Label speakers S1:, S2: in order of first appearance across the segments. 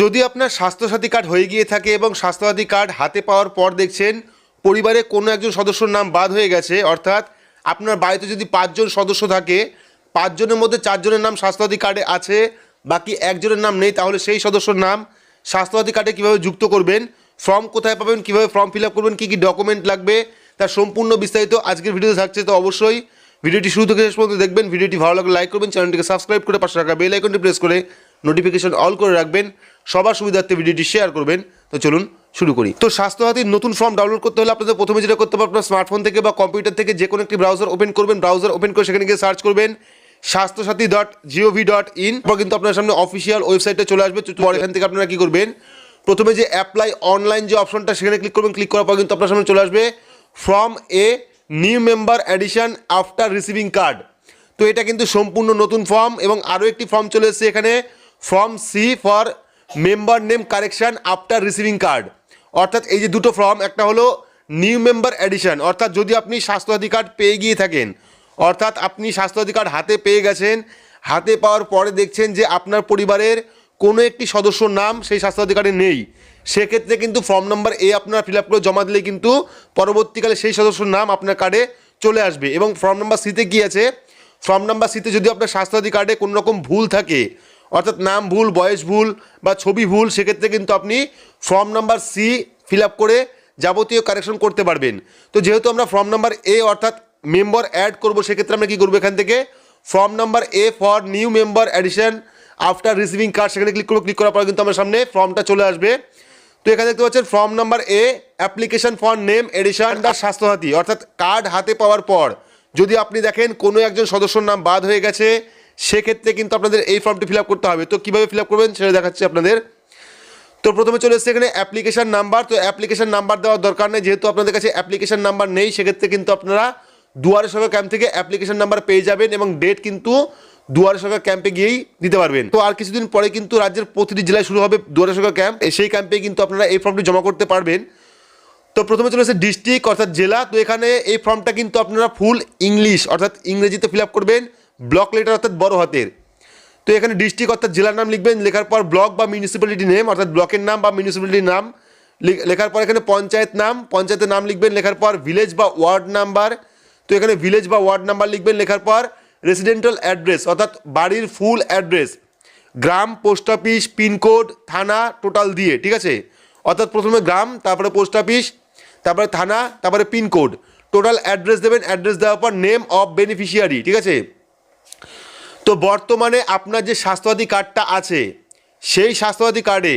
S1: যদি আপনার স্বাস্থ্যসাথী কার্ড হয়ে গিয়ে থাকে এবং স্বাস্থ্যসাথী কার্ড হাতে পাওয়ার পর দেখছেন পরিবারে কোনো একজন সদস্যর নাম বাদ হয়ে গেছে, অর্থাৎ আপনার বাড়িতে যদি পাঁচজন সদস্য থাকে, পাঁচজনের মধ্যে চারজনের নাম স্বাস্থ্যসাথী কার্ডে আছে, বাকি একজনের নাম নেই, তাহলে সেই সদস্যর নাম স্বাস্থ্যসাথী কার্ডে কীভাবে যুক্ত করবেন, ফর্ম কোথায় পাবেন, কীভাবে ফর্ম ফিল করবেন, কী কী ডকুমেন্ট লাগবে, তার সম্পূর্ণ বিস্তারিত আজকের ভিডিওতে থাকছে, তো অবশ্যই ভিডিওটি শুরু থেকে শেষ পর্যন্ত দেখবেন, ভিডিওটি ভালো লাগলে লাইক করবেন, চ্যানেলটিকে সাবস্ক্রাইব করে পাশে রাখা বেল আইকনটি প্রেস করে নোটিফিকেশন অল করে রাখবেন, সবার সুবিধার্থে ভিডিওটি শেয়ার করবেন। তো চলুন শুরু করি। তো স্বাস্থ্যসাথীর নতুন ফর্ম ডাউনলোড করতে হলে আপনাদের প্রথমে যেটা করতে হবে, আপনার স্মার্টফোন থেকে বা কম্পিউটার থেকে যে কোনো একটি ব্রাউজার ওপেন করবেন। ব্রাউজার ওপেন করে সেখানে গিয়ে সার্চ করবেন, Swasthyasathi dot gov dot in কিন্তু আপনার সামনে অফিসিয়াল ওয়েবসাইটে চলে আসবে। পরে এখান থেকে আপনারা কী করবেন? প্রথমে যে অ্যাপ্লাই অনলাইন যে অপশনটা সেখানে ক্লিক করবেন। ক্লিক করার পর কিন্তু আপনার সামনে চলে আসবে from A new member addition after receiving card তো এটা কিন্তু সম্পূর্ণ নতুন ফর্ম এবং আরও একটি ফর্ম চলে এসেছে এখানে। Form C for member name correction after receiving card অর্থাৎ এই যে দুটো ফর্ম, একটা হলো নিউ মেম্বার অ্যাডিশন অর্থাৎ যদি আপনি স্বাস্থ্যসাথী কার্ড পেয়ে গিয়ে থাকেন, অর্থাৎ আপনি স্বাস্থ্যসাথী কার্ড হাতে পেয়ে গেছেন, হাতে পাওয়ার পরে দেখছেন যে আপনার পরিবারের কোনো একটি সদস্যর নাম সেই স্বাস্থ্যসাথী কার্ডে নেই, সেক্ষেত্রে কিন্তু ফর্ম নাম্বার এ আপনার ফিল আপ করে জমা দিলে কিন্তু পরবর্তীকালে সেই সদস্যর নাম আপনার কার্ডে চলে আসবে। এবং ফর্ম নাম্বার সিতে কী আছে? ফর্ম নাম্বার সিতে যদি আপনার স্বাস্থ্যসাথী কার্ডে কোনো রকম ভুল থাকে অর্থাৎ নাম ভুল, বয়স ভুল বা ছবি ভুল, সেক্ষেত্রে কিন্তু আপনি ফর্ম নাম্বার সি ফিল করে যাবতীয় কারেকশন করতে পারবেন। তো যেহেতু আমরা ফর্ম নাম্বার এ অর্থাৎ মেম্বার অ্যাড করব, সেক্ষেত্রে আমরা কী করব এখান থেকে? Form number A for new member addition after receiving card সেখানে ক্লিক করব ক্লিক করার পর কিন্তু আমার সামনে ফর্মটা চলে আসবে। তো এখানে দেখতে পাচ্ছেন form number A application for name addition the Swasthyasathi অর্থাৎ কার্ড হাতে পাওয়ার পর। যদি আপনি দেখেন কোনো একজন সদস্যর নাম বাদ হয়ে গেছে সেক্ষেত্রে কিন্তু আপনাদের এই ফর্মটি ফিল করতে হবে। তো কীভাবে ফিল করবেন সেটা দেখাচ্ছি আপনাদের। তো প্রথমে চলে এসেছে এখানে অ্যাপ্লিকেশান নাম্বার তো অ্যাপ্লিকেশান নাম্বার দেওয়ার দরকার নেই। যেহেতু আপনাদের কাছে অ্যাপ্লিকেশান নাম্বার নেই, সেক্ষেত্রে কিন্তু আপনারা দুয়ারে সরকার ক্যাম্প থেকে অ্যাপ্লিকেশান নাম্বার পেয়ে যাবেন এবং ডেট কিন্তু দুয়ারে সরকার ক্যাম্পে গিয়েই দিতে পারবেন। তো আর কিছুদিন পরে কিন্তু রাজ্যের প্রতিটি জেলায় শুরু হবে দুয়ারে সরকার ক্যাম্প সেই ক্যাম্পে কিন্তু আপনারা এই ফর্মটি জমা করতে পারবেন। তো প্রথমে চলে এসেছে ডিস্ট্রিক্ট অর্থাৎ জেলা। তো এখানে এই ফর্মটা কিন্তু আপনারা ফুল ইংলিশ অর্থাৎ ইংরেজিতে ফিল করবেন। ব্লক লেটার অর্থাৎ বড় হাতের। তো এখানে ডিস্ট্রিক্ট অর্থাৎ জেলার নাম লিখবেন, লেখার পর ব্লক বা মিউনিসিপ্যালিটি নেম অর্থাৎ ব্লকের নাম বা মিউনিসিপ্যালিটির নাম লেখার পর এখানে পঞ্চায়েত নাম, পঞ্চায়েতের নাম লিখবেন, লেখার পর ভিলেজ বা ওয়ার্ড নাম্বার তো এখানে ভিলেজ বা ওয়ার্ড নাম্বার লিখবেন, লেখার পর রেসিডেন্টাল অ্যাড্রেস অর্থাৎ বাড়ির ফুল অ্যাড্রেস গ্রাম পোস্ট অফিস পিনকোড থানা টোটাল দিয়ে, ঠিক আছে? অর্থাৎ প্রথমে গ্রাম, তারপরে পোস্ট অফিস তারপরে থানা, তারপরে পিনকোড টোটাল অ্যাড্রেস দেবেন অ্যাড্রেস দেওয়ার পর নেম অফ বেনিফিশিয়ারি ঠিক আছে? তো বর্তমানে আপনার যে স্বাস্থ্যসাথী কার্ডটা আছে, সেই স্বাস্থ্যসাথী কার্ডে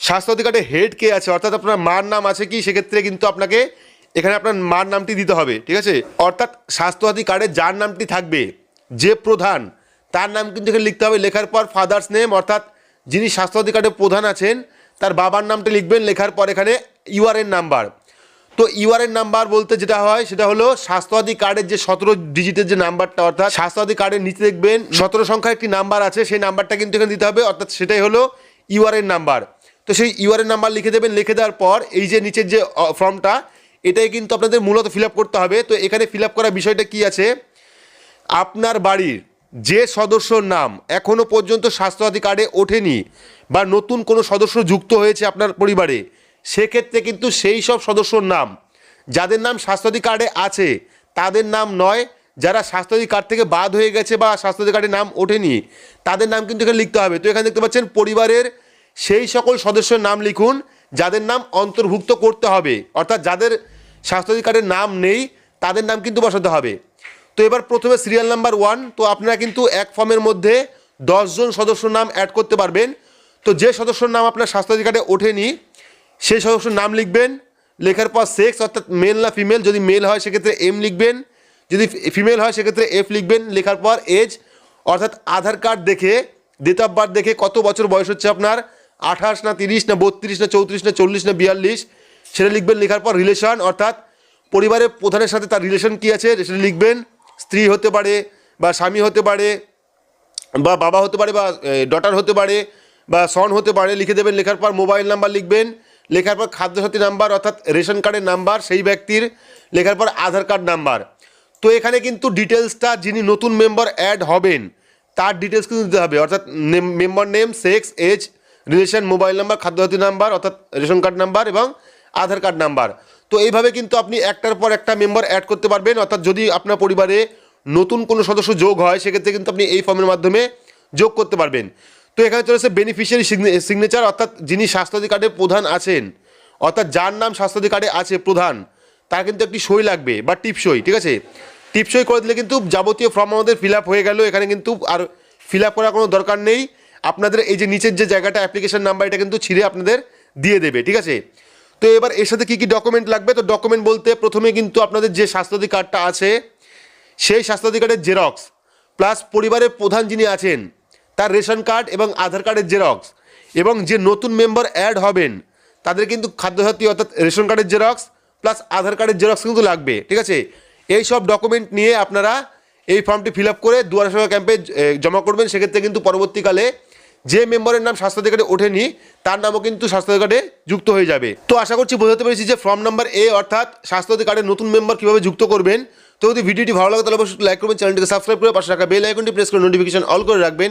S1: স্বাস্থ্যসাথী কার্ডে হেড কে আছে, অর্থাৎ আপনার মার নাম আছে কি, সেক্ষেত্রে কিন্তু আপনাকে এখানে আপনার মার নামটি দিতে হবে, ঠিক আছে? অর্থাৎ স্বাস্থ্যসাথী কার্ডে যার নামটি থাকবে, যে প্রধান, তার নাম কিন্তু এখানে লিখতে হবে, লেখার পর ফাদার্স নেম অর্থাৎ যিনি স্বাস্থ্যসাথী কার্ডে প্রধান আছেন, তার বাবার নামটা লিখবেন, লেখার পর এখানে ইউআরএন নাম্বার তো ইউআরএন নাম্বার বলতে যেটা হয়, সেটা হলো স্বাস্থ্যসাথী কার্ডের যে সতেরো ডিজিটের যে নাম্বারটা, অর্থাৎ স্বাস্থ্যসাথী কার্ডের নিচে দেখবেন সতেরো সংখ্যার একটি নাম্বার আছে, সেই নাম্বারটা কিন্তু এখানে দিতে হবে, অর্থাৎ সেটাই হলো ইউআরএন নাম্বার। তো সেই ইউআরএন নাম্বার লিখে দেবেন, লিখে দেওয়ার পর এই যে নিচের যে ফর্মটা, এটাই কিন্তু আপনাদের মূলত ফিল করতে হবে। তো এখানে ফিল করার বিষয়টা কি আছে? আপনার বাড়ির যে সদস্যর নাম এখনও পর্যন্ত স্বাস্থ্যসাথী কার্ডে ওঠেনি বা নতুন কোনো সদস্য যুক্ত হয়েছে আপনার পরিবারে সেক্ষেত্রে কিন্তু সেই সব সদস্যর নাম, যাদের নাম স্বাস্থ্যসাথী কার্ডে আছে, তাদের নাম নয়, যারা স্বাস্থ্যসাথী কার্ড থেকে বাদ হয়ে গেছে বা স্বাস্থ্যসাথী কার্ডে নাম ওঠেনি, তাদের নাম কিন্তু এখানে লিখতে হবে। তো এখানে দেখতে পাচ্ছেন পরিবারের সেই সকল সদস্যের নাম লিখুন, যাদের নাম অন্তর্ভুক্ত করতে হবে, অর্থাৎ যাদের স্বাস্থ্যসাথী কার্ডের নাম নেই, তাদের নাম কিন্তু বসাতে হবে। তো এবার প্রথমে সিরিয়াল নাম্বার ওয়ান তো আপনারা কিন্তু এক ফর্মের মধ্যে দশজন সদস্যর নাম অ্যাড করতে পারবেন। তো যে সদস্যর নাম আপনার স্বাস্থ্যসাথী কার্ডে ওঠেনি সেই সদস্যর নাম লিখবেন। লেখার পর সেক্স অর্থাৎ মেল না ফিমেল যদি মেল হয়, সেক্ষেত্রে এম লিখবেন। যদি ফিমেল হয়, সেক্ষেত্রে এফ লিখবেন। লেখার পর এজ অর্থাৎ আধার কার্ড দেখে ডেট অফ বার্থ দেখে কত বছর বয়স হচ্ছে আপনার? আঠাশ না তিরিশ না বত্রিশ না চৌত্রিশ না চল্লিশ না বিয়াল্লিশ? সেটা লিখবেন। লেখার পর রিলেশন অর্থাৎ পরিবারের প্রধানের সাথে তার রিলেশন কী আছে? সেটা লিখবেন। স্ত্রী হতে পারে বা স্বামী হতে পারে বা বাবা হতে পারে বা ডটার হতে পারে বা সন হতে পারে। লিখে দেবেন। লেখার পর মোবাইল নাম্বার লিখবেন। লেখার পর খাদ্যসাথী নাম্বার, অর্থাৎ রেশন কার্ডের নাম্বার, সেই ব্যক্তির লেখার পর আধার কার্ড নাম্বার। তো এখানে কিন্তু ডিটেলসটা যিনি নতুন মেম্বার অ্যাড হবেন, তার ডিটেলস কিন্তু দিতে হবে। অর্থাৎ member name, sex, age, relation, mobile number, Khadyasathi number, অর্থাৎ রেশন কার্ড নাম্বার এবং আধার কার্ড নাম্বার। তো এইভাবে কিন্তু আপনি একটার পর একটা মেম্বার অ্যাড করতে পারবেন। অর্থাৎ যদি আপনার পরিবারে নতুন কোনো সদস্য যোগ হয়, সেক্ষেত্রে কিন্তু আপনি এই ফর্মের মাধ্যমে যোগ করতে পারবেন। তো এখানে চলেছে বেনিফিশিয়ারি সিগনেচার অর্থাৎ যিনি স্বাস্থ্যসাথী কার্ডের প্রধান আছেন, অর্থাৎ যার নাম স্বাস্থ্যসাথী কার্ডে আছে প্রধান, তার কিন্তু একটি সই লাগবে, বা টিপসই ঠিক আছে? টিপসই করে দিলে কিন্তু যাবতীয় ফর্ম আমাদের ফিল হয়ে গেল, এখানে কিন্তু আর ফিল করার কোনো দরকার নেই। আপনাদের এই যে নিচের যে জায়গাটা অ্যাপ্লিকেশন নাম্বার এটা কিন্তু ছিঁড়ে আপনাদের দিয়ে দেবে, ঠিক আছে? তো এবার এর সাথে কী কী ডকুমেন্ট লাগবে? তো ডকুমেন্ট বলতে প্রথমে কিন্তু আপনাদের যে স্বাস্থ্যসাথী কার্ডটা আছে, সেই স্বাস্থ্যসাথী কার্ডের জেরক্স প্লাস পরিবারের প্রধান যিনি আছেন তার রেশন কার্ড এবং আধার কার্ডের জেরক্স। এবং যে নতুন মেম্বার অ্যাড হবেন, তাদের কিন্তু খাদ্যসাথী অর্থাৎ রেশন কার্ডের জেরক্স প্লাস আধার কার্ডের জেরক্স কিন্তু লাগবে, ঠিক আছে? এই সব ডকুমেন্ট নিয়ে আপনারা এই ফর্মটি ফিল আপ করে দুয়ারে সরকার ক্যাম্পে জমা করবেন। সেক্ষেত্রে কিন্তু পরবর্তীকালে যে মেম্বারের নাম স্বাস্থ্য কার্ডে ওঠেনি, তার নামও কিন্তু স্বাস্থ্যসাথী কার্ডে যুক্ত হয়ে যাবে। তো আশা করছি বোঝাতে পেরেছি যে ফর্ম নাম্বার এ অর্থাৎ স্বাস্থ্যসাথী কার্ডের নতুন মেম্বার কীভাবে যুক্ত করবেন। তো যদি ভিডিওটি ভালো লাগে তাহলে অবশ্যই লাইক করবেন চ্যানেলটিকে সাবস্ক্রাইব করে পাশে রাখা বেল আইকনটি প্রেস করে নোটিফিকেশন অল করে রাখবেন।